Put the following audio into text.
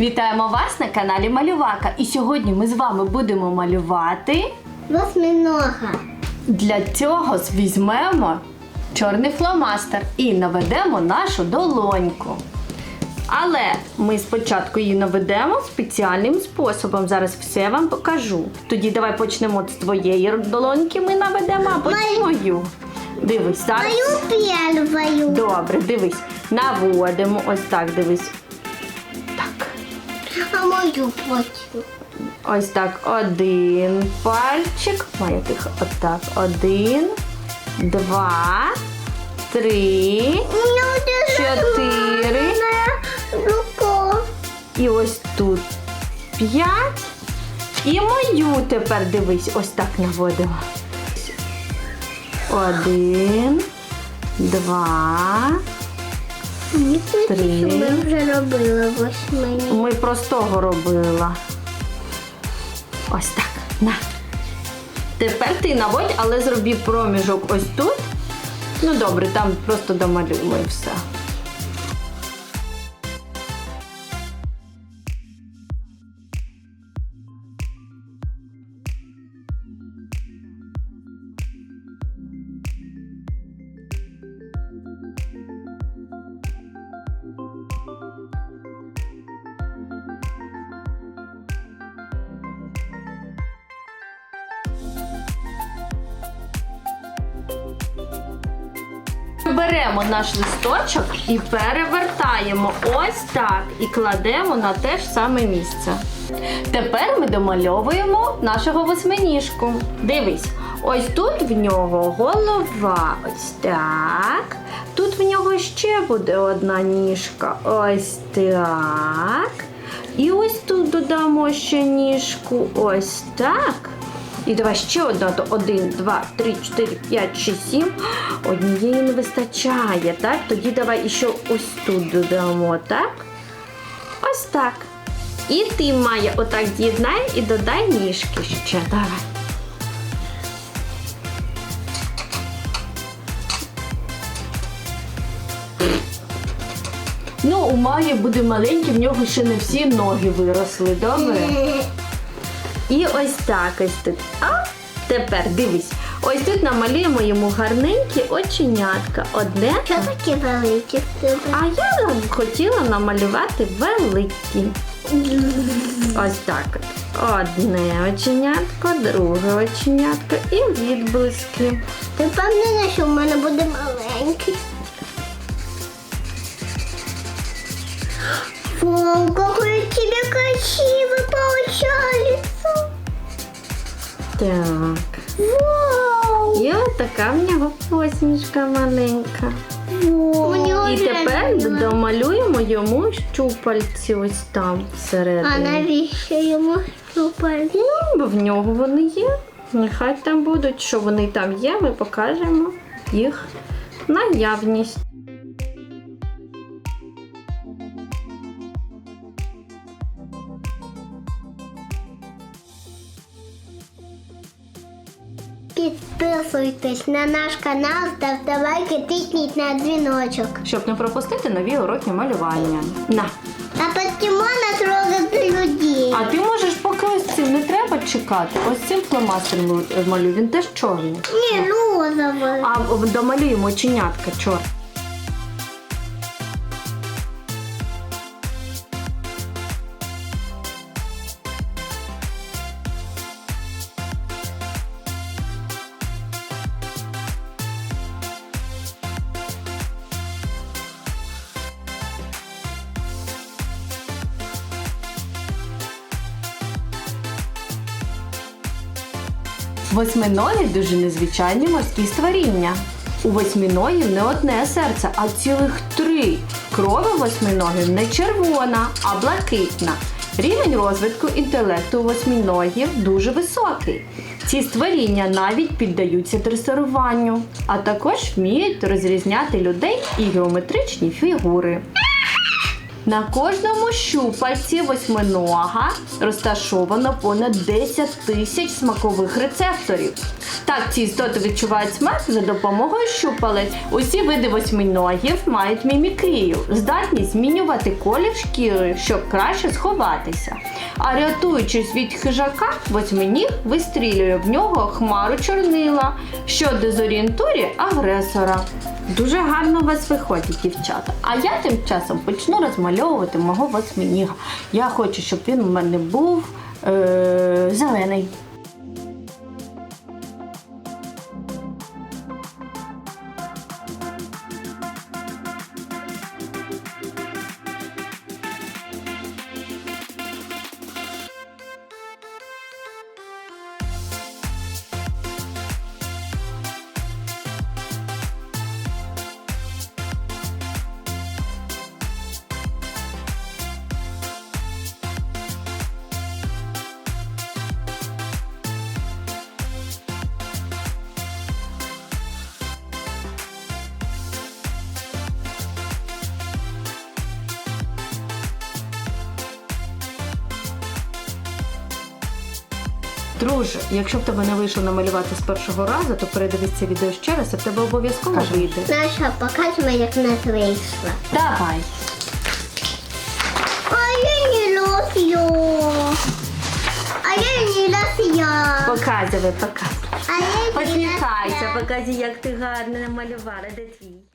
Вітаємо вас на каналі Малювака. І сьогодні ми з вами будемо малювати. Восьминога. Для цього візьмемо чорний фломастер і наведемо нашу долоньку. Але ми спочатку її наведемо спеціальним способом. Зараз все вам покажу. Тоді давай почнемо з твоєї долоньки, ми наведемо, а потім мою. Дивись, зараз. Мою первую. Добре, дивись. Наводимо. Ось так, дивись. Мою потім. Ось так. Один пальчик. Має тихо. Отак. Один, два, три. Чотири. Руко. І ось тут п'ять. І мою тепер дивись, ось так наводимо. Один, два. Три. що ми вже робили восьмині. Ми простого робила. Ось так. На. Тепер ти наводь, але зроби проміжок ось тут. Ну добре, там просто домалюємо і все. Беремо наш листочок і перевертаємо ось так і кладемо на те ж саме місце. Тепер ми домальовуємо нашого восьминіжку. Дивись, ось тут в нього голова. Ось так. Тут в нього ще буде одна ніжка. Ось так. І ось тут додамо ще ніжку. Ось так. І давай ще одна, то один, два, три, чотири, п'ять, шість, сім. Однієї не вистачає, так? Тоді давай ще ось тут додамо, так? Ось так. І ти має отак з'єднай і додай ніжки ще. Давай. Ну, у Маї буде маленький, в нього ще не всі ноги виросли, добре? І ось так ось тут. А тепер дивись. Ось тут намалюємо йому гарненькі оченятка. Одне. Що таке велике в тебе? А я хотіла намалювати великі. Ось так. от. Одне оченятко, друге оченятко і відблиски. Ти впевнена, що в мене буде маленький? Вау, какое у тебя красиво получается! Так. Вау! І от така в нього посмішка маленька. Вау! І тепер домалюємо йому щупальці ось там А всередині. навіщо йому щупальці? Ну, бо в нього вони є. Нехай там будуть, що вони там є, ми покажемо їх наявність. Підписуйтесь на наш канал, ставте лайки, тисніть на дзвіночок. Щоб не пропустити нові уроки малювання. На. А почему не трогати людей? А ти можеш поки ось цим не треба чекати. Ось цим фломастером малюю, він теж чорний. Ні, розовий. А домалюємо чинятка чорний. Восьминогі дуже незвичайні морські створіння. У восьминогів не одне серце, а цілих три. Кров у восьминогів не червона, а блакитна. Рівень розвитку інтелекту у восьминогів дуже високий. Ці створіння навіть піддаються дресируванню, а також вміють розрізняти людей і геометричні фігури. На кожному щупальці восьминога розташовано понад 10 тисяч смакових рецепторів. Так, ці істоти відчувають смак за допомогою щупалець. Усі види восьминогів мають мімікрію, здатність змінювати колір шкіри, щоб краще сховатися. А рятуючись від хижака, восьминіг вистрілює в нього хмару чорнила, що дезорієнтує агресора. Дуже гарно у вас виходить, дівчата. А я тим часом почну розмальовувати мого восьминіга. Я хочу, щоб він у мене був е- зелений. Друже, якщо в тебе не вийшло намалювати з першого разу, то передивись це відео ще раз, і в тебе обов'язково вийде. Наша, покажемо, як нас вийшло. Давай. А я не люблю. А я не люблю. Показуй, показуй. А я не Посміхайся, показуй, як ти гарно намалювала, де твій.